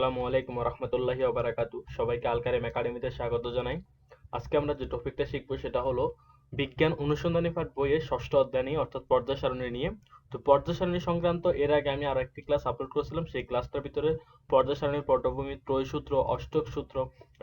আসসালামু আলাইকুম রহমতুল্লাহি ওবারাকাতু। সবাইকে আলকারিম একাডেমিতে স্বাগত জানাই। আজকে আমরা যে টপিকটা শিখব সেটা হলো, বিজ্ঞান অনুসন্ধানী পাঠ বইয়ের ষষ্ঠ অধ্যায় নিয়ে, অর্থাৎ পর্যায় সারণী নিয়ে। তো পর্যায় সারণী সংক্রান্ত এর আগে আমি আরও একটি ক্লাস আপলোড করেছিলাম, সেই ক্লাসটার ভিতরে পর্যায় সারণীর পটভূমি, ত্রয় সূত্র, অষ্টক সূত্র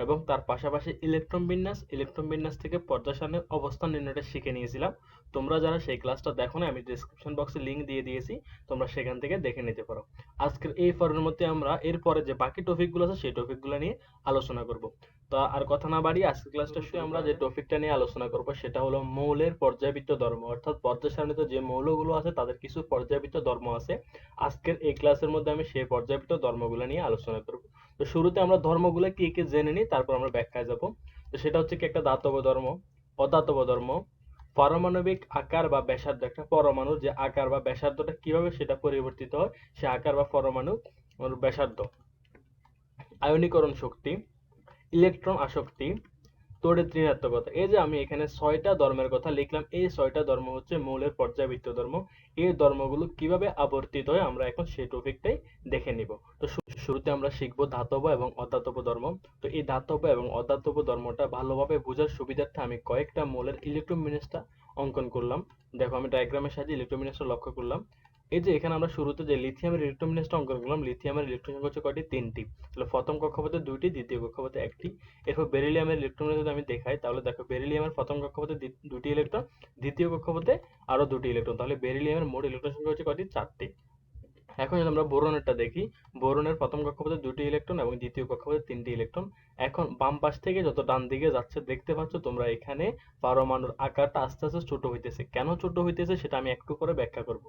এবং তার পাশাপাশি ইলেকট্রন বিন্যাস ইলেকট্রন বিন্যাস থেকে পর্যায় সারণীর অবস্থান নির্ণয়টা শিখে নিয়েছিলাম। তোমরা যারা সেই ক্লাসটা দেখো না আমি ডিসক্রিপশন বক্সে লিংক দিয়ে দিয়েছি, তোমরা সেখান থেকে দেখে নিতে পারো। আজকের এই ফর্মের মধ্যে আমরা এরপরে যে বাকি টপিকগুলো আছে, সেই টপিকগুলো নিয়ে আলোচনা করব। তো আর কথা না বাড়িয়ে আজকের ক্লাসটা শুরু আমরা যে টপিকটা নিয়ে আলোচনা করব, সেটা হলো মৌলের পর্যায়বৃত্ত ধর্ম। অর্থাৎ পর্যায় সারণীতে যে মৌলগুলো আছে, তাদের কিছু পর্যায়বৃত্ত ধর্ম আছে। আজকের এই ক্লাসের মধ্যে আমি সেই পর্যায়বৃত্ত ধর্মগুলো নিয়ে আলোচনা করব। তো শুরুতে আমরা ধর্মগুলো কি কি জেনে নিই, তারপর আমরা ব্যাখ্যায় যাব। তো সেটা হচ্ছে কি একটা দাতব ধর্ম, অদাতব ধর্ম, পারমাণবিক আকার বা ব্যাসার্ধ, একটা পরমাণুর যে আকার বা ব্যাসার্ধটা কীভাবে সেটা পরিবর্তিত হয়, সে আকার বা পরমাণু ব্যাসার্ধ। আয়নীকরণ শক্তি, ইলেকট্রন আসক্তি তড়িৎ ঋণাত্মকতা এই যে আমি এখানে ছয়টা ধর্মের কথা লিখলাম, এই ছয়টা ধর্ম হচ্ছে মৌলের পর্যায়বৃত্ত ধর্ম। এই ধর্মগুলো কীভাবে আবর্তিত হয় আমরা এখন সেই টপিকটাই দেখে নিব। তো শুরুতে আমরা শিখব ধাতব এবং অধাতব ধর্ম। তো এই ধাতব এবং অধাতব ধর্মটা ভালোভাবে বোঝার সুবিধার্থে আমি কয়েকটা মৌলের ইলেকট্রন বিন্যাসটা অঙ্কন করলাম। দেখো আমি ডায়াগ্রামের সাহায্যে ইলেকট্রন বিন্যাসটা লক্ষ্য করলাম। এই যে এখানে আমরা শুরুতে যে লিথিয়ামের ইলেকট্রন অঙ্কন করলাম লিথিয়ামের ইলেকট্রন সংখ্যা হচ্ছে কয়টি? তিনটি। তাহলে প্রথম কক্ষপথে দুইটি, দ্বিতীয় কক্ষপথে একটি। এরপর বেরিলিয়ামের ইলেকট্রন যদি আমি দেখাই, তাহলে দেখো বেরিলিয়ামের প্রথম কক্ষপথে দুটি ইলেকট্রন দ্বিতীয় কক্ষপথে আরও দুটি ইলেকট্রন তাহলে বেরিলিয়ামের মোট ইলেকট্রন সংখ্যা হচ্ছে কয়টি? চারটি। এখন যদি আমরা বোরনেরটা দেখি, বোরনের প্রথম কক্ষপথে দুটি ইলেকট্রন এবং দ্বিতীয় কক্ষপথে তিনটি ইলেকট্রন। এখন বাম পাশ থেকে যত ডান দিকে যাচ্ছে, দেখতে পাচ্ছ তোমরা এখানে পারমাণুর আকারটা আস্তে আস্তে ছোট হইতেছে। কেন ছোট হইতেছে সেটা আমি একটু করে ব্যাখ্যা করব।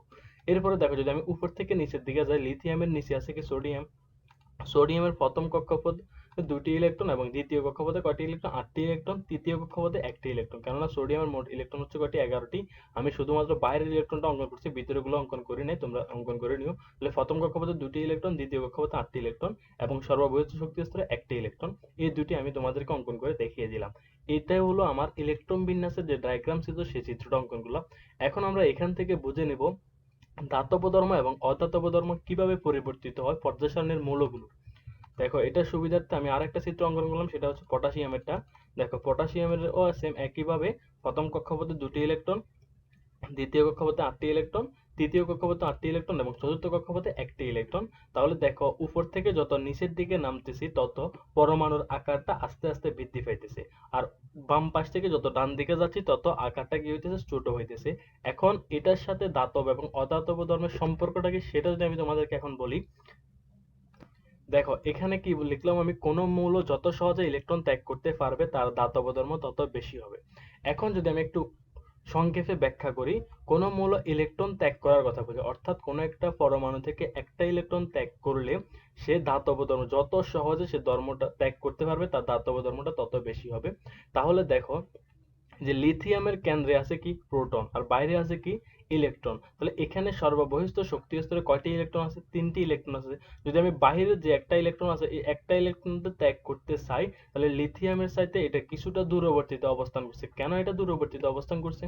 এরপরে দেখো, যদি আমি উপর থেকে নিচের দিকে যাই লিথিয়ামের নিচে আছে কি সোডিয়াম সোডিয়ামের প্রথম কক্ষপথ দুটি ইলেকট্রন এবং দ্বিতীয় কক্ষপথে কয়টি ইলেকট্রন আটটি ইলেকট্রন তৃতীয় কক্ষপথে একটি ইলেকট্রন কেননা সোডিয়ামের মোট ইলেকট্রন হচ্ছে কয়টি? এগারোটি। আমি শুধুমাত্র বাইরের ইলেকট্রনটা অঙ্কন করছি ভিতরে গুলো অঙ্কন করি নাই, তোমরা অঙ্কন করে নিও। তাহলে প্রথম কক্ষপথে দুটি ইলেকট্রন দ্বিতীয় কক্ষপথে আটটি ইলেকট্রন এবং সর্ববৃহৎ শক্তি স্তরে একটি ইলেকট্রন এই দুটি আমি তোমাদেরকে অঙ্কন করে দেখিয়ে দিলাম। এটাই হলো আমার ইলেকট্রন বিন্যাসের যে ডায়াগ্রাম ছিল, সেই চিত্রটা অঙ্কন করলাম। এখন আমরা এখান থেকে বুঝে নেব, ধাতব ধর্ম এবং অধাতব ধর্ম কীভাবে পরিবর্তিত হয় পর্যায় সারণীর মৌলগুলো দেখো, এটার সুবিধার্থে আমি আরেকটা চিত্র অঙ্কন করলাম, সেটা হচ্ছে পটাশিয়ামেরটা। দেখো পটাশিয়ামের ও সেম একইভাবে, প্রথম কক্ষপথে দুটি ইলেকট্রন, দ্বিতীয় কক্ষপথে আটটি ইলেকট্রন, তৃতীয় কক্ষপথে আটটি ইলেকট্রন এবং চতুর্থ কক্ষপথে একটি ইলেকট্রন। তাহলে দেখো, উপর থেকে যত নিচের দিকে নামতেছি, তত পরমাণুর আকারটা আস্তে আস্তে বৃদ্ধি পাইতেছে। আর বাম পাশ থেকে যত ডান দিকে যাচ্ছি, তত আকারটা কি হইতেছে, ছোট হইতেছে। এখন এটার সাথে দাতব এবং অদাতব ধর্মের সম্পর্কটা কি, সেটা যদি আমি তোমাদেরকে এখন বলি দেখো, এখানে কি লিখলাম আমি, কোন মৌল যত সহজে ইলেকট্রন ত্যাগ করতে পারবে, তার দাতব ধর্ম তত বেশি হবে। এখন যদি আমি একটু সংক্ষেপে ব্যাখ্যা করি, কোন মৌল ইলেকট্রন ত্যাগ করার কথা বলি, অর্থাৎ কোন একটা পরমাণু থেকে একটা ইলেকট্রন ত্যাগ করলে, সে ধাতব ধর্ম যত সহজে সে ধর্মটা ত্যাগ করতে পারবে, তার ধাতব ধর্মটা তত বেশি হবে। তাহলে দেখো, যে লিথিয়ামের কেন্দ্রে আছে কি প্রোটন আর বাইরে আছে কি ইলেকট্রন। তাহলে এখানে সর্ববহিষ্ঠ শক্তি স্তরে কয়টি ইলেকট্রন আছে? তিনটি ইলেকট্রন আছে। যদি আমি বাইরে যে একটা ইলেকট্রন আছে, এই একটা ইলেকট্রনটা ত্যাগ করতে চাই, তাহলে লিথিয়ামের চাইতে এটা কিছুটা দূরবর্তীতে অবস্থান করছে। কেন এটা দূরবর্তীতে অবস্থান করছে?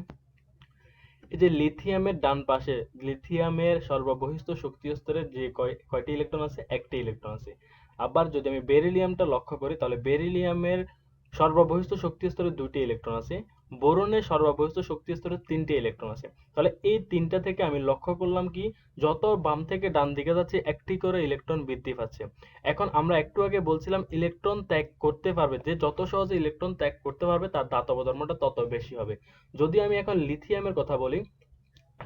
এই যে লিথিয়ামের ডান পাশে, লিথিয়ামের সর্ববহিষ্ঠ শক্তি স্তরে যে কয়, কয়টি ইলেকট্রন আছে? একটি ইলেকট্রন আছে। আবার যদি আমি বেরিলিয়ামটা লক্ষ্য করি, তাহলে বেরিলিয়ামের সর্ববহিষ্ঠ শক্তি স্তরে দুটি ইলেকট্রন আছে। বোরনের সর্বাবস্থ শক্তি স্তরে তিনটি ইলেকট্রন আছে। তাহলে এই তিনটা থেকে আমি লক্ষ্য করলাম কি, যত বাম থেকে ডান দিকে যাচ্ছে, একটি করে ইলেকট্রন বৃদ্ধি পাচ্ছে। এখন আমরা একটু আগে বলছিলাম ইলেকট্রন ত্যাগ করতে পারবে, যে যত সহজে ইলেকট্রন ত্যাগ করতে পারবে, তার ধাতব ধর্মটা তত বেশি হবে। যদি আমি এখন লিথিয়ামের কথা বলি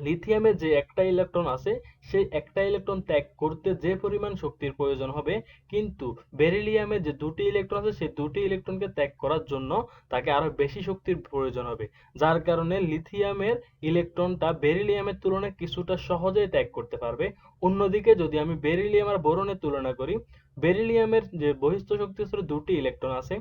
লিথিয়ামের যে একটা ইলেকট্রন আছে, সেই একটা ইলেকট্রন ত্যাগ করতে যে পরিমাণ শক্তির প্রয়োজন হবে, কিন্তু বেরিলিয়ামের যে দুটি ইলেকট্রন আছে, সেই দুটি ইলেকট্রনকে ত্যাগ করার জন্য তাকে আরও বেশি শক্তির প্রয়োজন হবে। যার কারণে লিথিয়ামের ইলেকট্রনটা বেরিলিয়ামের তুলনায় কিছুটা সহজেই ত্যাগ করতে পারবে। অন্যদিকে যদি আমি বেরিলিয়াম আর বোরনের তুলনা করি বেরিলিয়ামের যে বহিস্থ শক্তি দুটি ইলেকট্রন আছে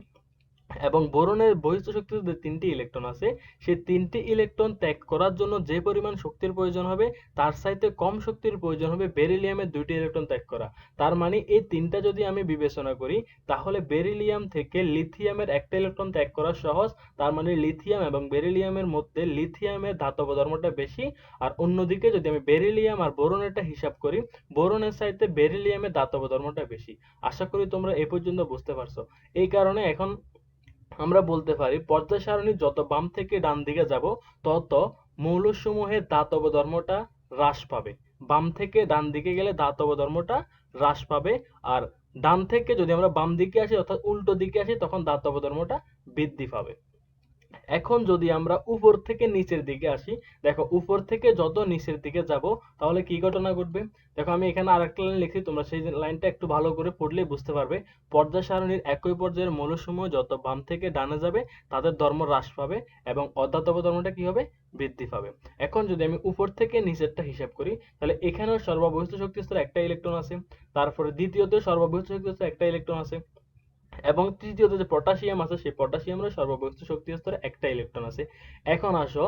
এবং বোরনের বহিস্থ শক্তিতে তিনটি ইলেকট্রন আছে, সেই তিনটি ইলেকট্রন ত্যাগ করার জন্য যে পরিমাণ শক্তির প্রয়োজন হবে, তার চাইতে কম শক্তির প্রয়োজন হবে বেরিলিয়ামের দুইটি ইলেকট্রন ত্যাগ করা। তার মানে এই তিনটা যদি আমি বিবেচনা করি, তাহলে বেরিলিয়াম থেকে লিথিয়ামের একটা ইলেকট্রন ত্যাগ করা সহজ। তার মানে লিথিয়াম এবং বেরিলিয়ামের মধ্যে লিথিয়ামের ধাতব ধর্মটা বেশি। আর অন্যদিকে যদি আমি বেরিলিয়াম আর বোরনেরটা হিসাব করি, বোরনের চাইতে বেরিলিয়ামের ধাতব ধর্মটা বেশি। আশা করি তোমরা এ পর্যন্ত বুঝতে পারছ। এই কারণে এখন আমরা বলতে পারি পর্যায় সারণী যত বাম থেকে ডান দিকে যাব, তত মৌলসমূহের দাতব ধর্মটা হ্রাস পাবে। বাম থেকে ডান দিকে গেলে দাতব ধর্মটা হ্রাস পাবে, আর ডান থেকে যদি আমরা বাম দিকে আসি অর্থাৎ উল্টো দিকে আসি, তখন দাতব ধর্মটা বৃদ্ধি পাবে। এখন যদি আমরা উপর থেকে নিচের দিকে আসি, দেখো উপর থেকে যত নিচের দিকে যাব, তাহলে কি ঘটনা ঘটবে? দেখো আমি এখানে আরেকটা লাইন লিখছি, তোমরা সেই লাইনটা একটু ভালো করে পড়লে বুঝতে পারবে। পর্যায় সারণীর একই পর্যায়ের মৌলসমূহ যত বাম থেকে ডানে যাবে, তাদের ধর্ম হ্রাস পাবে এবং অধাতব ধর্মটা কি হবে? বৃদ্ধি পাবে। এখন যদি আমি উপর থেকে নিচেরটা হিসাব করি, তাহলে এখানেও সর্ববহিষ্ঠ শক্তি স্তরে একটা ইলেকট্রন আছে, তারপরে দ্বিতীয়তে সর্ববহিষ্ঠ শক্তি স্তরে একটা ইলেকট্রন আছে। এবং তৃতীয়ত যে পটাশিয়াম আছে, সেই পটাশিয়ামের সর্ববহিষ্ঠ শক্তি স্তরে একটা ইলেকট্রন আছে। এখন আসো,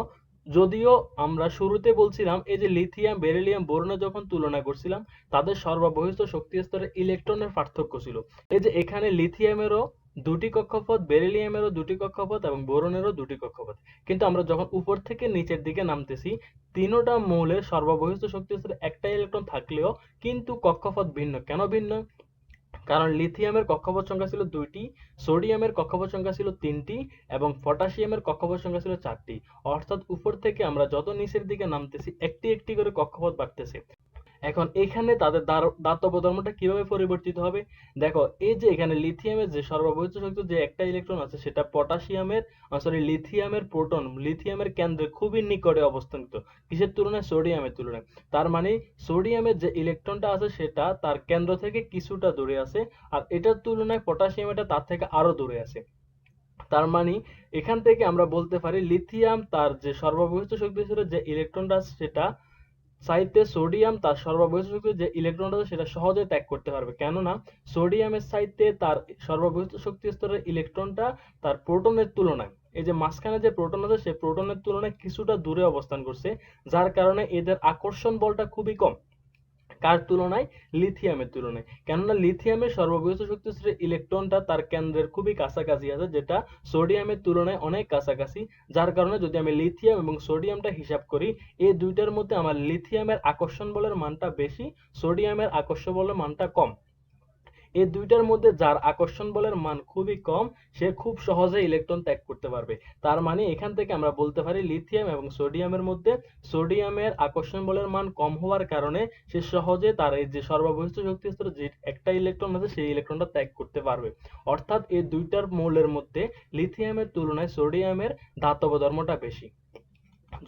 যদিও আমরা শুরুতে বলছিলাম এই যে লিথিয়াম, বেরিলিয়াম, বোরনে যখন তুলনা করছিলাম, তাদের সর্ববহিষ্ঠ শক্তি স্তরে ইলেকট্রনের পার্থক্য ছিল। এই যে এখানে লিথিয়ামেরও দুটি কক্ষপথ, বেরিলিয়ামেরও দুটি কক্ষপথ এবং বোরনেরও দুটি কক্ষপথ। কিন্তু আমরা যখন উপর থেকে নিচের দিকে নামতেছি, তিনোটা মৌলের সর্ববহিষ্ঠ শক্তি স্তরে একটা ইলেকট্রন থাকলেও কিন্তু কক্ষপথ ভিন্ন। কেন ভিন্ন? কারণ লিথিয়ামের কক্ষপথ সংখ্যা ছিল দুইটি, সোডিয়ামের কক্ষপথ সংখ্যা ছিল তিনটি এবং পটাশিয়ামের কক্ষপথ সংখ্যা ছিল চারটি। অর্থাৎ উপর থেকে আমরা যত নিচের দিকে নামতেছি, একটি একটি করে কক্ষপথ বাড়তেছে। এখন এখানে তাদের দার- দাতব্য ধর্মটা কীভাবে পরিবর্তিত হবে? দেখো, এই যে এখানে লিথিয়ামের যে সর্ববহিষ্ঠ শক্তি, যে একটা ইলেকট্রন আছে, সেটা পটাশিয়ামের সরি লিথিয়ামের প্রোটন লিথিয়ামের কেন্দ্রে খুবই নিকটে অবস্থানিত কিসের তুলনায়? সোডিয়ামের তুলনায়। তার মানে সোডিয়ামের যে ইলেকট্রনটা আছে, সেটা তার কেন্দ্র থেকে কিছুটা দূরে আছে, আর এটার তুলনায় পটাশিয়াম এটা তার থেকে আরও দূরে আছে। তার মানে এখান থেকে আমরা বলতে পারি লিথিয়াম তার যে সর্ববহিষ্ঠ শক্তি ছিল, যে ইলেকট্রনটা সেটা চাইতে সোডিয়াম তার সর্ববহিষ্ঠ শক্তি যে ইলেকট্রনটা আছে সেটা সহজে ত্যাগ করতে পারবে। কেননা সোডিয়ামের সাইতে তার সর্ববহিষ্ঠ শক্তি স্তরের ইলেকট্রনটা তার প্রোটনের তুলনায়, এই যে মাঝখানে যে প্রোটন আছে সে প্রোটনের তুলনায় কিছুটা দূরে অবস্থান করছে, যার কারণে এদের আকর্ষণ বলটা খুবই কম। কার তুলনায়? লিথিয়ামের তুলনায়। কেননা লিথিয়ামের সর্ববৃহৎ শক্তি স্তরের ইলেকট্রনটা তার কেন্দ্রের খুবই কাছাকাছি আছে, যেটা সোডিয়ামের তুলনায় অনেক কাছাকাছি। যার কারণে যদি আমি লিথিয়াম এবং সোডিয়ামটা হিসাব করি, এই দুইটার মধ্যে আমার লিথিয়ামের আকর্ষণ বলের মানটা বেশি, সোডিয়ামের আকর্ষণ বলের মানটা কম। এই দুইটার মধ্যে যার আকর্ষণ বলের মান খুবই কম, সে খুব সহজে ইলেকট্রন ত্যাগ করতে পারবে। তার মানে এখান থেকে আমরা বলতে পারি লিথিয়াম এবং সোডিয়ামের মধ্যে। সোডিয়ামের আকর্ষণ বলের মান কম হওয়ার কারণে সে সহজে তার এই যে সর্ববহিষ্ঠ শক্তি স্তরে যে একটা ইলেকট্রন আছে, সেই ইলেকট্রনটা ত্যাগ করতে পারবে। অর্থাৎ এই দুইটার মৌলের মধ্যে লিথিয়ামের তুলনায় সোডিয়ামের ধাতব ধর্মটা বেশি।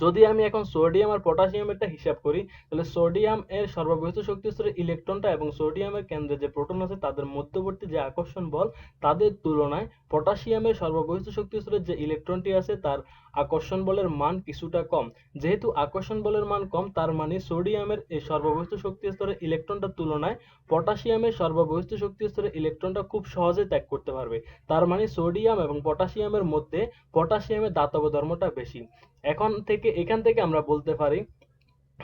যদি আমি এখন সোডিয়াম আর পটাশিয়াম একটা হিসাব করি, তাহলে সোডিয়াম এর সর্ববৃহৎ শক্তি স্তরের ইলেকট্রনটা এবং সোডিয়ামের কেন্দ্রে যে প্রোটন আছে, তাদের মধ্যবর্তী যে আকর্ষণ বল, তাদের তুলনায় পটাশিয়ামের সর্ববৃহৎ শক্তি স্তরের যে ইলেকট্রনটি আছে, তার আকর্ষণ বলের মান কিছুটা কম। যেহেতু আকর্ষণ বলের মান কম, তার মানে সোডিয়ামের এই সর্ববহিষ্ঠ শক্তি স্তরের ইলেকট্রনটার তুলনায় পটাশিয়ামের সর্ববহিষ্ঠ শক্তি স্তরের ইলেকট্রনটা খুব সহজে ত্যাগ করতে পারবে। তার মানে সোডিয়াম এবং পটাশিয়ামের মধ্যে পটাশিয়ামের দাতব ধর্মটা বেশি। এখন থেকে, এখান থেকে আমরা বলতে পারি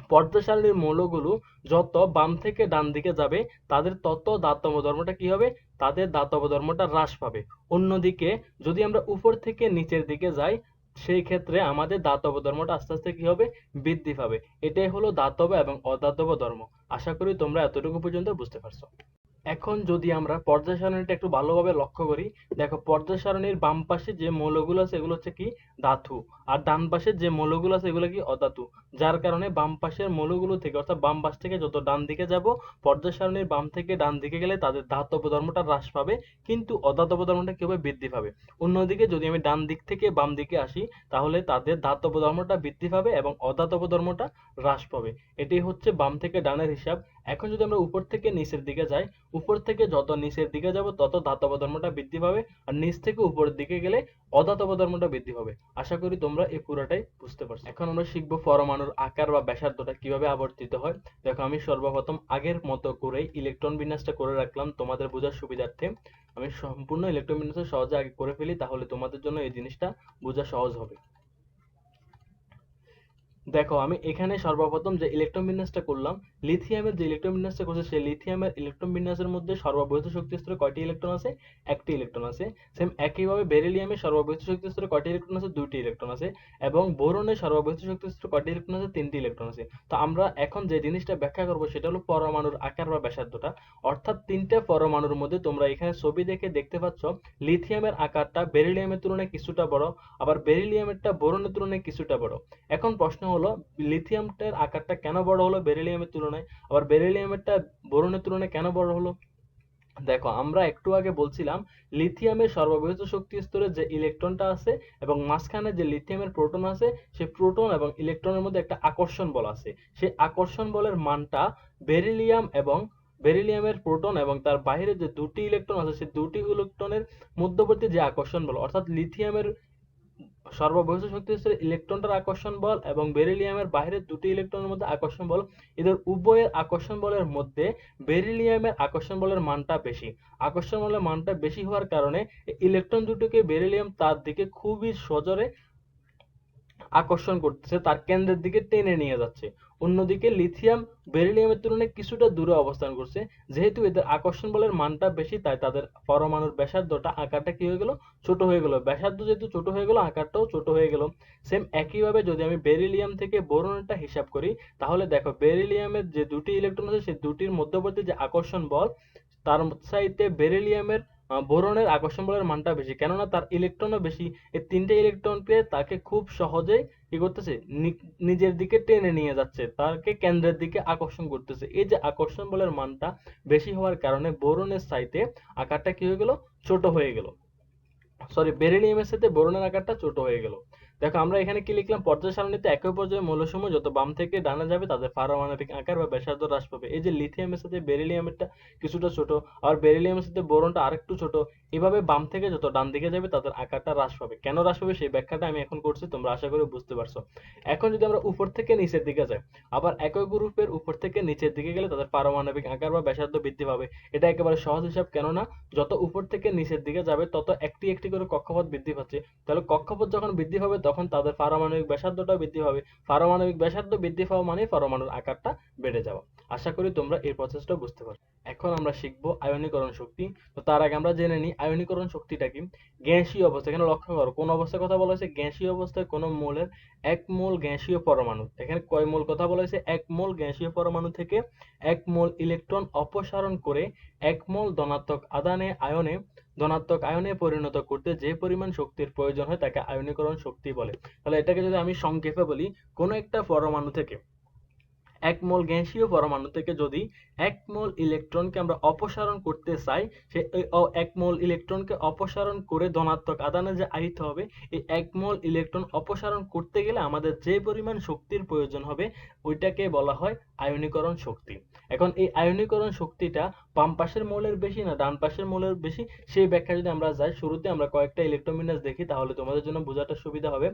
পর্যায় মৌলগুলো যত বাম থেকে ডান দিকে যাবে, তাদের তত দাতব ধর্মটা কি হবে? তাদের দাতব ধর্মটা হ্রাস পাবে। অন্যদিকে, যদি আমরা উপর থেকে নিচের দিকে যাই সেই ক্ষেত্রে আমাদের দাতব্য ধর্মটা আস্তে আস্তে কি হবে? বৃদ্ধি পাবে। এটাই হলো দাতব্য এবং অদাতব্য ধর্ম। আশা করি তোমরা এতটুকু পর্যন্ত বুঝতে পারছ। এখন যদি আমরা পর্যায় সারণীটা একটু ভালোভাবে লক্ষ্য করি, দেখো পর্যায় সারণীর বাম পাশে যে মৌলগুলো আছে এগুলো হচ্ছে কি? ধাতু। আর ডান পাশে যে মৌলগুলো আছে এগুলো কি? অধাতু। যার কারণে বাম পাশের মৌলগুলো থেকে, অর্থাৎ বাম পাশ থেকে যত ডান দিকে যাব, পর্যায় সারণীর বাম থেকে ডান দিকে গেলে তাদের ধাতব ধর্মটা হ্রাস পাবে, কিন্তু অধাতব ধর্মটা কীভাবে বৃদ্ধি পাবে? অন্যদিকে যদি আমি ডান দিক থেকে বাম দিকে আসি, তাহলে তাদের ধাতব ধর্মটা বৃদ্ধি পাবে এবং অধাতব ধর্মটা হ্রাস পাবে। এটি হচ্ছে বাম থেকে ডানের হিসাব। এখন যদি আমরা উপর থেকে নিচের দিকে যাই, উপর থেকে যত নিচের দিকে যাব, তত ধাতব ধর্মটা বৃদ্ধি পাবে। আর নিচ থেকে উপরের দিকে গেলে অধাতব ধর্মটা বৃদ্ধি পাবে। আশা করি তোমরা এই পুরোটাই বুঝতে পারছ। এখন আমরা শিখব পরমাণুর আকার বা ব্যাসার্ধটা কীভাবে আবর্তিত হয়। দেখো, আমি সর্বপ্রথম আগের মতো করেই ইলেকট্রন বিন্যাসটা করে রাখলাম তোমাদের বোঝার সুবিধার্থে। আমি সম্পূর্ণ ইলেকট্রন বিন্যাসটা সহজে আগে করে ফেলি, তাহলে তোমাদের জন্য এই জিনিসটা বোঝা সহজ হবে। দেখো, আমি এখানে সর্বপ্রথম যে ইলেকট্রন বিন্যাসটা করলাম লিথিয়ামের যে ইলেকট্রন বিন্যাসটা করছে, সেই লিথিয়ামের ইলেকট্রন বিন্যাসের মধ্যে সর্ববৃহৎ শক্তি স্তরে কয়টি ইলেকট্রন আছে? একটি ইলেকট্রন আছে। সেম একইভাবে বেরিলিয়ামের সর্ববৃহৎ শক্তি স্তরে কয়টি ইলেকট্রন আছে? দুইটি ইলেকট্রন আছে। এবং বোরনের সর্ববৃহৎ শক্তি স্তরে কয়টি ইলেকট্রন আছে? তিনটি ইলেকট্রন আছে। তো আমরা এখন যে জিনিসটা ব্যাখ্যা করব, সেটা হলো পরমাণুর আকার বা ব্যাসার্ধটা। অর্থাৎ তিনটে পরমাণুর মধ্যে তোমরা এখানে ছবি দেখে দেখতে পাচ্ছ লিথিয়ামের আকারটা বেরিলিয়ামের তুলনায় কিছুটা বড়, আবার বেরিলিয়ামেরটা বোরনের তুলনায় কিছুটা বড়। এখন প্রশ্ন হলো লিথিয়ামটার আকারটা কেন বড় হলো বেরিলিয়ামের তুলনায়? আবার বেরিলিয়ামেরটা বোরনের তুলনায় কেন বড় হলো? দেখো, আমরা একটু আগে বলছিলাম লিথিয়ামের সর্ববৃহৎ শক্তি স্তরে যে ইলেকট্রনটা আছে এবং মাঝখানে যে লিথিয়ামের প্রোটন আছে সেই প্রোটন এবং ইলেকট্রনের মধ্যে একটা আকর্ষণ বল আছে। সেই আকর্ষণ বলের মানটা বেরিলিয়াম এবং বেরিলিয়ামের প্রোটন এবং তার বাইরে যে দুটি ইলেকট্রন আছে, সেই দুটি ইলেকট্রনের মধ্যবর্তী যে আকর্ষণ বল, অর্থাৎ লিথিয়ামের সর্ববৃহৎ শক্তি স্তরে ইলেকট্রনটার আকর্ষণ বল এবং বেরিলিয়ামের বাইরের দুটি ইলেকট্রনের মধ্যে আকর্ষণ বল। এদের উভয়ের আকর্ষণ বলের মধ্যে বেরিলিয়ামের আকর্ষণ বলের মানটা বেশি। আকর্ষণ বলের মানটা বেশি হওয়ার কারণে ইলেকট্রন দুটোকে বেরিলিয়াম তার দিকে খুবই সজোরে আকর্ষণ করতেছে, তার কেন্দ্রের দিকে টেনে নিয়ে যাচ্ছে। অন্যদিকে লিথিয়াম বেরিলিয়ামের তুলনায় কিছুটা দূরে অবস্থান করছে। যেহেতু এদের আকর্ষণ বলের মানটা বেশি, তাই তাদের পরমাণুর ব্যাসার্ধটা আকারটা কি হয়ে গেল? ছোট হয়ে গেল। ব্যাসার্ধ যেহেতু ছোট হয়ে গেল, আকারটাও ছোট হয়ে গেল। সেম একইভাবে যদি আমি বেরিলিয়াম থেকে বোরনটা হিসাব করি, তাহলে দেখো বেরিলিয়ামের যে দুটি ইলেকট্রন আছে, সেই দুটির মধ্যবর্তী যে আকর্ষণ বল, তার চাইতে বেরিলিয়ামের বোরনের আকর্ষণ বলের মানটা বেশি। কেননা তার ইলেকট্রনও বেশি। এই তিনটে ইলেকট্রনকে তাকে খুব সহজেই কি করতেছে? নিজের দিকে টেনে নিয়ে যাচ্ছে। তাকে কেন্দ্রের দিকে আকর্ষণ করতেছে। এই যে আকর্ষণ বলের মানটা বেশি হওয়ার কারণে বোরনের সাইতে আকারটা কি হয়ে গেল? ছোট হয়ে গেল। সরি বেরিলিয়ামের সাথে বোরনের আকারটা ছোট হয়ে গেল। দেখো, আমরা এখানে কি লিখলাম? পর্যায় সারণীতে একই পর্যায়ে মৌলসমূহ যত বাম থেকে ডানে যাবে, তাদের পারমাণবিক আকার বা ব্যাসার্ধ হ্রাস পাবে। এই যে লিথিয়ামের সাথে বেরিলিয়ামেরটা কিছুটা ছোট আর বেরিলিয়ামের সাথে বোরনটা আরেকটু ছোট, এভাবে বাম থেকে যত ডান দিকে যাবে, তাদের আকারটা হ্রাস পাবে। কেন হ্রাস পাবে? সেই ব্যাখ্যাটা আমি এখন করছি, তোমরা আশা করি বুঝতে পারছ। এখন যদি আমরা উপর থেকে নিচের দিকে যাই, আবার একই গ্রুপের উপর থেকে নিচের দিকে গেলে তাদের পারমাণবিক আকার বা ব্যাসার্ধ বৃদ্ধি পাবে। এটা একেবারে সহজ হিসাব, কেননা যত উপর থেকে নিচের দিকে যাবে, তত একটি একটি করে কক্ষপথ বৃদ্ধি পাচ্ছে। তাহলে কক্ষপথ যখন বৃদ্ধি পাবে, তখন তাদের পারমাণবিক ব্যাসার্ধটাও বৃদ্ধি পাবে। পারমাণবিক ব্যাসার্ধ বৃদ্ধি পাওয়া মানে পরমাণুর আকারটা বেড়ে যাওয়া। আশা করি তোমরা এই প্রসেসটা বুঝতে পারছ। এখন আমরা শিখব আয়নীকরণ শক্তি। তো তার আগে আমরা জেনে নিই আয়নীকরণ শক্তিটা কি? গ্যাসীয় অবস্থা। এখানে লক্ষ্য করো, কোন অবস্থার কথা বলা হয়েছে? গ্যাসীয় অবস্থায় কোন মৌলের এক মোল গ্যাসীয় পরমাণু। এখানে কয় মোল কথা বলা হয়েছে? এক মোল গ্যাসীয় পরমাণু থেকে এক মোল ইলেকট্রন অপসারণ করে এক মোল ধনাত্মক আদানে আয়নে ধনাত্মক আয়নে পরিণত করতে যে পরিমাণ শক্তির প্রয়োজন হয় তাকে আয়নীকরণ শক্তি বলে। তাহলে এটাকে যদি আমি সংক্ষেপে বলি, কোনো একটা পরমাণু থেকে, এক মোল গ্যাসীয় পরমাণু থেকে যদি এক মোল ইলেকট্রনকে আমরা অপসারণ করতে চাই, সে এক মোল ইলেকট্রনকে অপসারণ করে ধনাত্মক আদানে যে আহিত হবে, এই এক মোল ইলেকট্রন অপসারণ করতে গেলে আমাদের যে পরিমাণ শক্তির প্রয়োজন হবে, ওইটাকে বলা হয় আয়নীকরণ শক্তি। এখন এই আয়নীকরণ শক্তিটা বাম পাশের মৌলের বেশি না ডান পাশের মৌলের বেশি, সেই ব্যাখ্যা যদি আমরা যাই, শুরুতে আমরা কয়েকটা ইলেকট্রন বিন্যাস দেখি, তাহলে তোমাদের জন্য বোঝাটা সুবিধা হবে।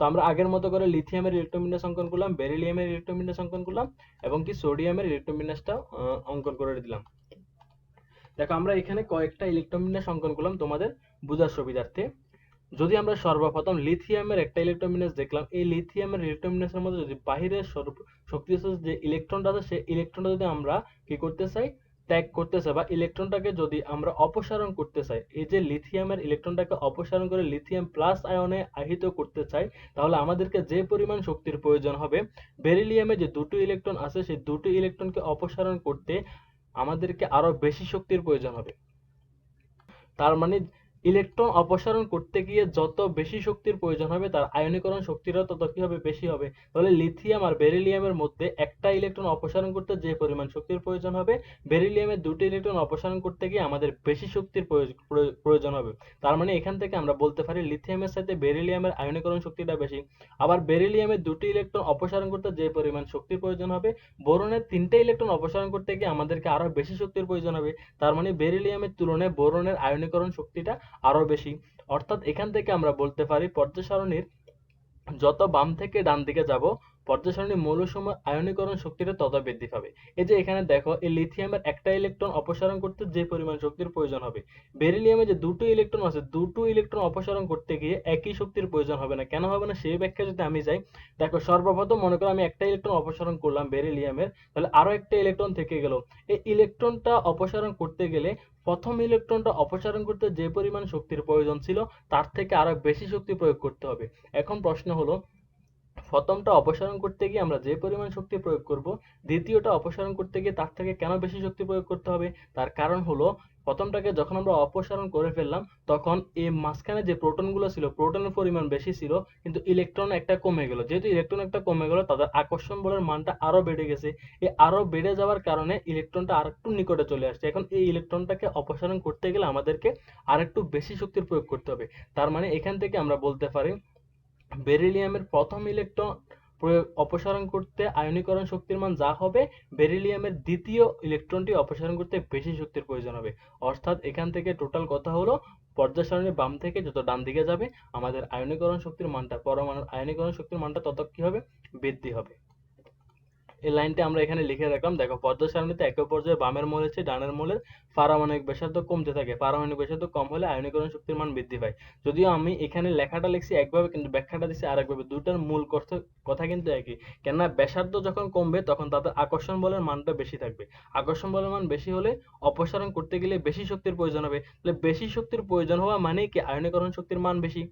তো আমরা আগের মতো করে লিথিয়ামের ইলেকট্রন বিন্যাস অঙ্কন করলাম বেরিলিয়ামের ইলেকট্রন বিন্যাস অঙ্কন করলাম, এবং কি সোডিয়ামের ইলেকট্রন বিন্যাসটা অঙ্কন করে দিলাম। দেখো, আমরা এখানে কয়েকটা ইলেকট্রন বিন্যাস অঙ্কন করলাম তোমাদের বোঝার সুবিধার্থে। যদি আমরা সর্বপ্রথম লিথিয়ামের একটা ইলেকট্রন বিন্যাস দেখলাম, এই লিথিয়ামের ইলেকট্রন বিন্যাসের মধ্যে যদি বাহিরের শক্তি যে ইলেকট্রনটা আছে, সেই ইলেকট্রনটা যদি আমরা কি করতে চাই ত্যাগ করতেছে বা ইলেকট্রনটাকে যদি আমরা অপসারণ করতে চাই, এই যে লিথিয়ামের ইলেকট্রনটাকে অপসারণ করে লিথিয়াম প্লাস আয়নে আহিত করতে চাই, তাহলে আমাদেরকে যে পরিমাণ শক্তির প্রয়োজন হবে, বেরিলিয়ামে যে দুটো ইলেকট্রন আছে, সেই দুটো ইলেকট্রনকে অপসারণ করতে আমাদেরকে আরও বেশি শক্তির প্রয়োজন হবে। তার মানে ইলেকট্রন অপসারণ করতে গিয়ে যত বেশি শক্তির প্রয়োজন হবে, তার আয়নীকরণ শক্তিটা তত কি হবে, বেশি হবে। তাহলে লিথিয়াম আর বেরিলিয়ামের মধ্যে একটা ইলেকট্রন অপসারণ করতে যে পরিমাণ শক্তির প্রয়োজন হবে, বেরিলিয়ামের দুটি ইলেকট্রন অপসারণ করতে গিয়ে আমাদের বেশি শক্তির প্রয়োজ- প্রয়োজ- প্রয়োজন হবে। তার মানে এখান থেকে আমরা বলতে পারি লিথিয়ামের সাথে বেরিলিয়ামের আয়নীকরণ শক্তিটা বেশি। আবার বেরিলিয়ামের দুটি ইলেকট্রন অপসারণ করতে যে পরিমাণ শক্তির প্রয়োজন হবে, বোরনের তিনটে ইলেকট্রন অপসারণ করতে গিয়ে আমাদেরকে আরও বেশি শক্তির প্রয়োজন হবে। তার মানে বেরিলিয়ামের তুলনায় বোরনের আয়নীকরণ শক্তিটা আরও বেশি। অর্থাৎ এখান থেকে আমরা বলতে পারি পর্যায় সারণীর যত বাম থেকে ডান দিকে যাব পর্যায় সারণীর মৌলসমূহ আয়নীকরণ শক্তিটা তত বৃদ্ধি পাবে। এই যে এখানে দেখো, এই লিথিয়ামের একটা ইলেকট্রন অপসারণ করতে যে পরিমাণ শক্তির প্রয়োজন হবে, বেরিলিয়ামে যে দুটো ইলেকট্রন আছে, দুটো ইলেকট্রন অপসারণ করতে গিয়ে একই শক্তির প্রয়োজন হবে না। কেন হবে না? সেই ব্যাখ্যা যদি আমি যাই, দেখো সর্বপ্রথম মনে করো আমি একটা ইলেকট্রন অপসারণ করলাম বেরিলিয়ামের, তাহলে আরও একটা ইলেকট্রন থেকে গেল। এই ইলেকট্রনটা অপসারণ করতে গেলে প্রথম ইলেকট্রনটা অপসারণ করতে যে পরিমাণ শক্তির প্রয়োজন ছিল, তার থেকে আরও বেশি শক্তি প্রয়োগ করতে হবে। এখন প্রশ্ন হলো, প্রথমটা অপসারণ করতে গিয়ে আমরা যে পরিমাণ শক্তি প্রয়োগ করব, দ্বিতীয়টা অপসারণ করতে গিয়ে তার থেকে কেন বেশি শক্তি প্রয়োগ করতে হবে? তার কারণ হলো প্রথমটাকে যখন আমরা অপসারণ করে ফেললাম, তখন এই মাঝখানে যে প্রোটনগুলো ছিল, প্রোটনের পরিমাণ বেশি ছিল, কিন্তু ইলেকট্রন একটা কমে গেল। যেহেতু ইলেকট্রন একটা কমে গেল, তাদের আকর্ষণ বলের মানটা আরও বেড়ে গেছে। এই আরও বেড়ে যাওয়ার কারণে ইলেকট্রনটা আরেকটু নিকটে চলে আসছে। এখন এই ইলেকট্রনটাকে অপসারণ করতে গেলে আমাদেরকে আরেকটু বেশি শক্তির প্রয়োগ করতে হবে। তার মানে এখান থেকে আমরা বলতে পারি, বেরিলিয়ামের প্রথম ইলেকট্রন অপসারণ করতে আয়নীকরণ শক্তির মান যা হবে, বেরিলিয়ামের দ্বিতীয় ইলেকট্রনটি অপসারণ করতে বেশি শক্তির প্রয়োজন হবে। অর্থাৎ এখান থেকে টোটাল কথা হলো পর্যায় বাম থেকে যত ডান দিকে যাবে, আমাদের আয়নীকরণ শক্তির মানটা, পরমাণুর আয়নীকরণ শক্তির মানটা তত কি হবে? বৃদ্ধি হবে। এই লাইনটা আমরা এখানে লিখে রাখলাম। দেখো পর্যায় সারণীতে একই পর্যায়ে বামের মৌলের চেয়ে ডানের মৌলের পারমাণবিক ব্যাসার্ধ কমতে থাকে। পারমাণবিক ব্যাসার্ধ কম হলে আয়নীকরণ শক্তির মান বৃদ্ধি পায়। যদিও আমি এখানে লেখাটা লিখছি একভাবে, কিন্তু ব্যাখ্যাটা দিচ্ছি আরেকভাবে। দুটার মূল কথা কিন্তু একই। কেননা ব্যাসার্ধ যখন কমবে, তখন তাদের আকর্ষণ বলের মানটা বেশি থাকবে। আকর্ষণ বলের মান বেশি হলে অপসারণ করতে গেলে বেশি শক্তির প্রয়োজন হবে। তাহলে বেশি শক্তির প্রয়োজন হওয়া মানে কি? আয়নীকরণ শক্তির মান বেশি।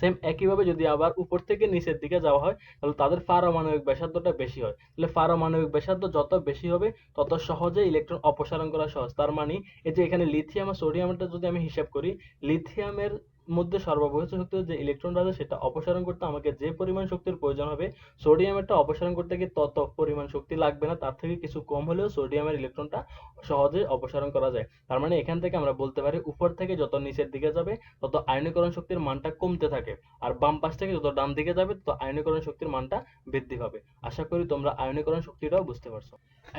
সেম একইভাবে যদি আবার উপর থেকে নিচের দিকে যাওয়া হয়, তাহলে তাদের পারমাণবিক ব্যাসার্ধটা বেশি হয়। তাহলে পারমাণবিক ব্যাসার্ধ যত বেশি হবে, তত সহজে ইলেকট্রন অপসারণ করা সহজ। তার মানে এই যে এখানে লিথিয়াম আর সোডিয়ামটা যদি আমি হিসাব করি লিথিয়ামের মধ্যে সর্ববৃহৎ শক্তি যে ইলেকট্রনটা আছে সেটা অপসারণ করতে আমাকে যে পরিমাণ শক্তির প্রয়োজন হবে সোডিয়ামেরটা অপসারণ করতে গিয়ে তত পরিমাণ শক্তি লাগবে না, তার থেকে কিছু কম হলেও সোডিয়ামের ইলেকট্রনটা সহজে অপসারণ করা যায়। তার মানে এখান থেকে আমরা বলতে পারি, উপর থেকে যত নিচের দিকে যাবে, তত আয়নীকরণ শক্তির মানটা কমতে থাকে, আর বাম পাশ থেকে যত ডান দিকে যাবে, তত আয়নীকরণ শক্তির মানটা বৃদ্ধি পাবে। আশা করি তোমরা আয়নীকরণ শক্তিটাও বুঝতে পারছ।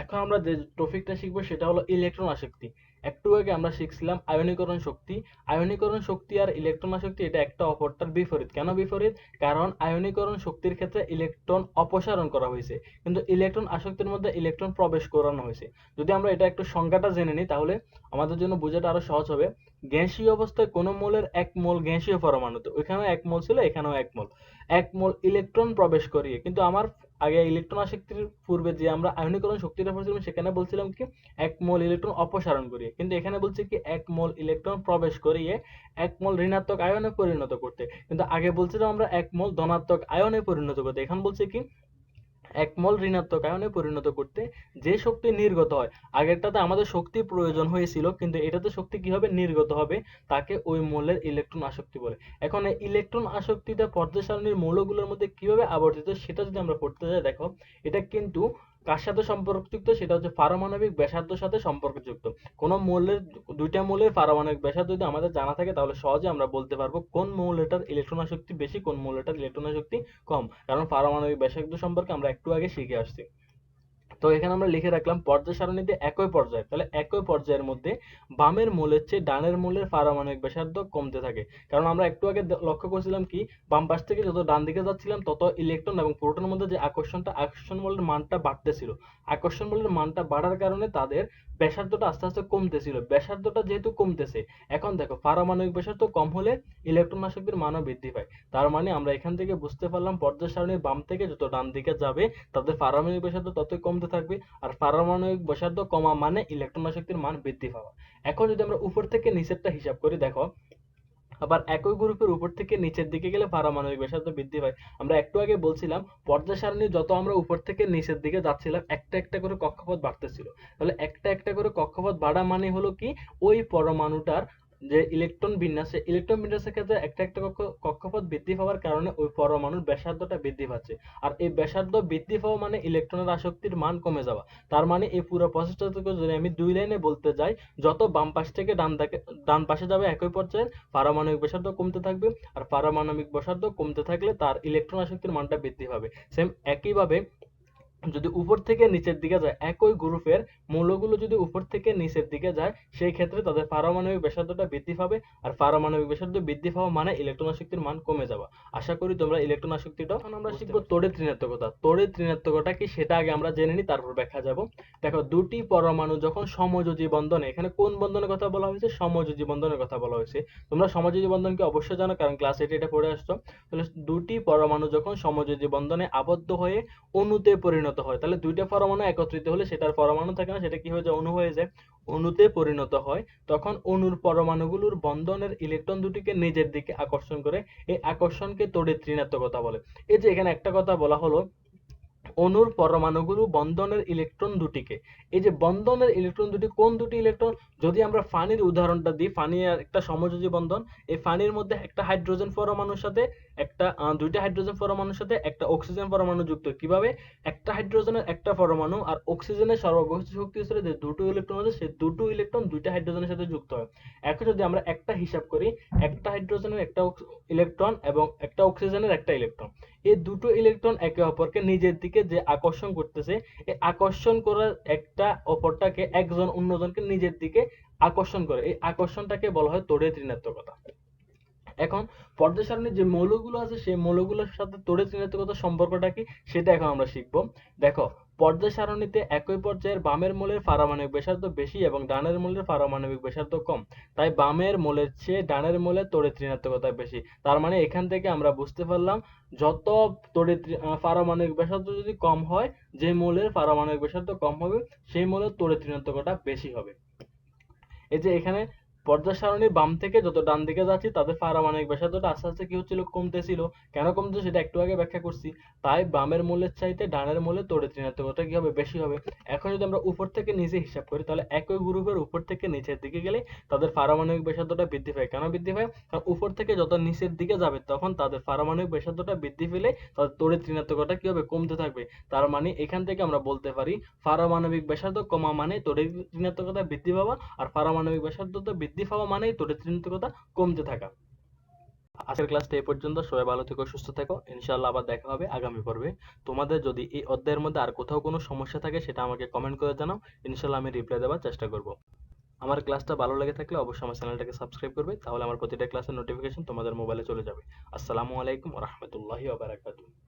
এখন আমরা যে টপিকটা শিখব, সেটা হলো ইলেকট্রন আসক্তি। একটু আগে আমরা শিখছিলাম আয়নীকরণ শক্তি। আয়নীকরণ শক্তি আর ইলেকট্রন আসক্তি এটা একটা অপরটার বিপরীত। কেন বিপরীত? কারণ আয়নীকরণ শক্তির ক্ষেত্রে ইলেকট্রন অপসারণ করা হয়েছে। কিন্তু ইলেকট্রন আসক্তির মধ্যে ইলেকট্রন প্রবেশ করানো হয়েছে। যদি আমরা এটা একটু সংজ্ঞাটা জেনে নিই, তাহলে আমাদের জন্য বোঝাটা আরও সহজ হবে। গ্যাসীয় অবস্থায় কোন মোলের এক মোল গ্যাসীয় পরমাণুতে। ওইখানেও এক মোল ছিল, এখানেও এক মোল। এক মোল ইলেকট্রন প্রবেশ করিয়ে। কিন্তু আমার আগে ইলেকট্রন আসক্তির পূর্বে যে আমরা আয়নীকরণ শক্তিটা পড়েছিলাম, সেখানে বলছিলাম কি, এক মোল ইলেকট্রন অপসারণ করিয়ে। কিন্তু এখানে বলছে কি, এক মোল ইলেকট্রন প্রবেশ করিয়ে এক মোল ঋণাত্মক আয়নে পরিণত করতে। কিন্তু আগে বলছিলাম আমরা এক মোল ধনাত্মক আয়নে পরিণত করতে। এখন বলছে কি এক মোল ঋণাত্মক আয়নে পরিণত করতে যে শক্তি নির্গত হয়, আগেরটাতে আমাদের শক্তি প্রয়োজন হয়েছিল, কিন্তু এটাতে শক্তি কি হবে নির্গত হবে, তাকে ওই মৌলের ইলেকট্রন আসক্তি বলে। এখন এই ইলেকট্রন আসক্তিটা পর্যায় সারণীর মৌলগুলোর মধ্যে কীভাবে আবর্তিত, সেটা যদি আমরা পড়তে যাই, দেখো, এটা কিন্তু কার সাথে সম্পর্কযুক্ত? সেটা হচ্ছে পারমাণবিক ব্যাসার্ধের সাথে সম্পর্কযুক্ত। কোন মৌলের, দুইটা মৌলের পারমাণবিক ব্যাসার্ধ যদি আমাদের জানা থাকে, তাহলে সহজে আমরা বলতে পারব কোন মৌলটার ইলেকট্রন শক্তি বেশি, কোন মৌলটার ইলেকট্রন শক্তি কম। কারণ পারমাণবিক ব্যাসার্ধ সম্পর্কে আমরা একটু আগে শিখে আসছি। তো এখানে আমরা লিখে রাখলাম পর্যায় সারণীতে একই পর্যায়। তাহলে একই পর্যায়ের মধ্যে বামের মূলের চেয়ে ডানের মূলের পারমাণবিক ব্যাসার্ধ কমতে থাকে। কারণ আমরা একটু আগে লক্ষ্য করছিলাম কি, বাম পাশ থেকে যত ডান দিকে যাচ্ছিলাম, তত ইলেকট্রন এবং প্রোটনের মধ্যে যে আকর্ষণটা, আকর্ষণ বলের মানটা বাড়তেছিল। আকর্ষণ বলের মানটা বাড়ার কারণে তাদের ব্যাসার্ধটা আস্তে আস্তে কমতেছিল। ব্যাসার্ধটা যেহেতু কমতেছে, এখন দেখো পারমাণবিক ব্যাসার্ধ কম হলে ইলেকট্রন আসক্তির মানও বৃদ্ধি পায়। তার মানে আমরা এখান থেকে বুঝতে পারলাম পর্যায় সারণীর বাম থেকে যত ডান দিকে যাবে, তাদের পারমাণবিক ব্যাসার্ধ ততই কমতে থাকবে আর পারমাণবিক ব্যাসার্ধ কমা মানে ইলেকট্রন আসক্তির মান বৃদ্ধি পাওয়া। এখন যদি আমরা উপর থেকে নিচেরটা হিসাব করি, দেখো, আবার একই গ্রুপের উপর থেকে নিচের দিকে গেলে পারমাণবিক ব্যাসার্ধ বৃদ্ধি পায়। আমরা একটু আগে বলছিলাম পর্যায় সারণী যত আমরা উপর থেকে নিচের দিকে যাচ্ছিলাম, একটা একটা করে কক্ষপথ বাড়তেছিল। তাহলে একটা একটা করে কক্ষপথ বাড়া মানে হলো কি? ওই পরমাণুটার যে ইলেকট্রন বিন্যাসে ইলেকট্রন বিন্যাসের ক্ষেত্রে একটা একটা কক্ষ, কক্ষপথ বৃদ্ধি পাওয়ার কারণে ওই পরমাণুর ব্যাসার্ধটা বৃদ্ধি পাচ্ছে। আর এই ব্যাসার্ধ বৃদ্ধি পাওয়া মানে ইলেকট্রনের আসক্তির মান কমে যাওয়া। তার মানে এই পুরো প্রসেসটা থেকে যদি আমি দুই লাইনে বলতে যাই, যত বাম পাশ থেকে ডান ডান পাশে যাবে একই পর্যায়ে, পারমাণবিক ব্যাসার্ধ কমতে থাকবে। আর পারমাণবিক ব্যাসার্ধ কমতে থাকলে তার ইলেকট্রন আসক্তির মানটা বৃদ্ধি পাবে। সেম একইভাবে যদি উপর থেকে নিচের দিকে যায় একই গ্রুপের মৌলগুলো যদি উপর থেকে নিচের দিকে যায় সেই ক্ষেত্রে তাদের পারমাণবিক ব্যাসার্ধটা বৃদ্ধি পাবে আর পারমাণবিক ব্যাসার্ধ বৃদ্ধি পাওয়া মানে ইলেকট্রন আসক্তির মান কমে যাওয়া। আশা করি তোমরা ইলেকট্রন আসক্তিটা এখন আমরা শিখব তড়িৎ ঋণাত্মকতা। তড়িৎ ঋণাত্মকতা কি সেটা আগে আমরা জেনে নিই তারপর ব্যাখ্যা যাব। দেখো দুটি পরমাণু যখন সমযোজী বন্ধনে এখানে কোন বন্ধনের কথা বলা হয়েছে? সমযোজী বন্ধনের কথা বলা হয়েছে। তোমরা সমযোজী বন্ধনকে অবশ্যই জানো কারণ ক্লাস এইটে এটা পড়ে আসছো। তাহলে দুটি পরমাণু যখন সমযোজী বন্ধনে আবদ্ধ হয়ে অণুতে পরিণত হয়। তাহলে দুইটা পরমাণু একত্রিত হলে সেটার পরমাণু থাকে না, সেটা কি হয়ে যায়? অণু হয়ে যায়। অণুতে পরিণত হয়, তখন অণুর পরমাণুগুলোর বন্ধনের ইলেকট্রন দুটিকে নিজের দিকে আকর্ষণ করে, এই আকর্ষণকে তড়িৎ ঋণাত্মকতা বলে। এই যে এখানে একটা কথা বলা হলো অণুর পরমাণুগুলো বন্ধনের ইলেকট্রন দুটিকে। এই যে বন্ধনের ইলেকট্রন দুটি, কোন দুটি ইলেকট্রন যদি আমরা ফানির উদাহরণটা দিই, ফানি একটা সমযোজী বন্ধন, এই ফানির মধ্যে একটা হাইড্রোজেন পরমাণুর সাথে, একটা দুইটা হাইড্রোজেন পরমাণুর সাথে, একটা অক্সিজেন পরমাণু যুক্ত। কীভাবে? একটা হাইড্রোজেনের একটা পরমাণু আর অক্সিজেনের সর্ববৃহৎ শক্তি স্তরে যে দুটো ইলেকট্রন আছে, সেই দুটো ইলেকট্রন দুইটা হাইড্রোজেনের সাথে যুক্ত হয়। এখন যদি আমরা একটা হিসাব করি, একটা হাইড্রোজেনের একটা ইলেকট্রন এবং একটা অক্সিজেনের একটা ইলেকট্রন এই দুটো ইলেকট্রন একে অপরকে নিজের দিকে যে আকর্ষণ করতেছে, এই আকর্ষণ করার একটা অপরটাকে একজন অন্যজনকে নিজের দিকে আকর্ষণ করে। এই আকর্ষণটাকে বলা হয় তড়িৎ ঋণাত্মকতা। এখন পর্দা সারণীর যে মৌলগুলো আছে, সেই মৌলগুলোর সাথে তড়িৎ ঋণাত্মকতার সম্পর্কটা কি? সেটা এখন আমরা শিখব। দেখো পর্যায় সারণীতে একই পর্যায়ের বামের মৌলের পারমাণবিক ব্যাসার্ধ বেশি এবং ডানের মৌলের পারমাণবিক ব্যাসার্ধ কম। তাই বামের মৌলের চেয়ে ডানের মৌলের তড়িৎ ঋণাত্মকতা বেশি। তার মানে এখান থেকে আমরা বুঝতে পারলাম, যত তড়িৎ পারমাণবিক ব্যাসার্ধ যদি কম হয়, যে মৌলের পারমাণবিক ব্যাসার্ধ কম হবে, সেই মৌলের তড়িৎ ঋণাত্মকতা বেশি হবে। এই যে এখানে পর্যায় সারণীর বাম থেকে যত ডান দিকে যাচ্ছি তাদের পারমাণবিক ব্যাসার্ধটা আস্তে আস্তে কি হচ্ছিল কমতেছিল কেন কমতো, সেটা একটু আগে ব্যাখ্যা করছি। তাই বামের মূলের চাইতে ডানের মূলে তড়িৎ ঋণাত্মকতা কি হবে? বেশি হবে। এখন যদি আমরা উপর থেকে নিচে হিসাব করি, তাহলে একই গ্রুপের উপর থেকে নিচের দিকে গেলে তাদের পারমাণবিক ব্যাসার্ধটা বৃদ্ধি পায়। কেন বৃদ্ধি পায়? কারণ উপর থেকে যত নিচের দিকে যাবে, তখন তাদের পারমাণবিক ব্যাসার্ধটা বৃদ্ধি পেলে তাদের তড়িৎ ঋণাত্মকতা কি হবে? কমতে থাকবে। তার মানে এখান থেকে আমরা বলতে পারি পারমাণবিক ব্যাসার্ধ কমা মানে তড়িৎ ঋণাত্মকতা বৃদ্ধি পাওয়া, আর পারমাণবিক ব্যাসার্ধতা বৃদ্ধি পাওয়া মানেই ঋণাত্মকতা কমতে থাকা। আজকের ক্লাসটা এই পর্যন্ত। সবাই ভালো থেকো, সুস্থ থেকো। ইনশাআল্লাহ আবার দেখা হবে আগামী পর্বে। তোমাদের যদি এই অধ্যায়ের মধ্যে আর কোথাও কোনো সমস্যা থাকে, সেটা আমাকে কমেন্ট করে জানাও। ইনশাআল্লাহ আমি রিপ্লাই দেওয়ার চেষ্টা করব। আমার ক্লাসটা ভালো লেগে থাকলে অবশ্যই আমার চ্যানেলটাকে সাবস্ক্রাইব করবে। তাহলে আমার প্রতিটা ক্লাসের নোটিফিকেশন তোমাদের মোবাইলে চলে যাবে। আসসালামু আলাইকুম রাহমাতুল্লাহি বারাকাতুহু।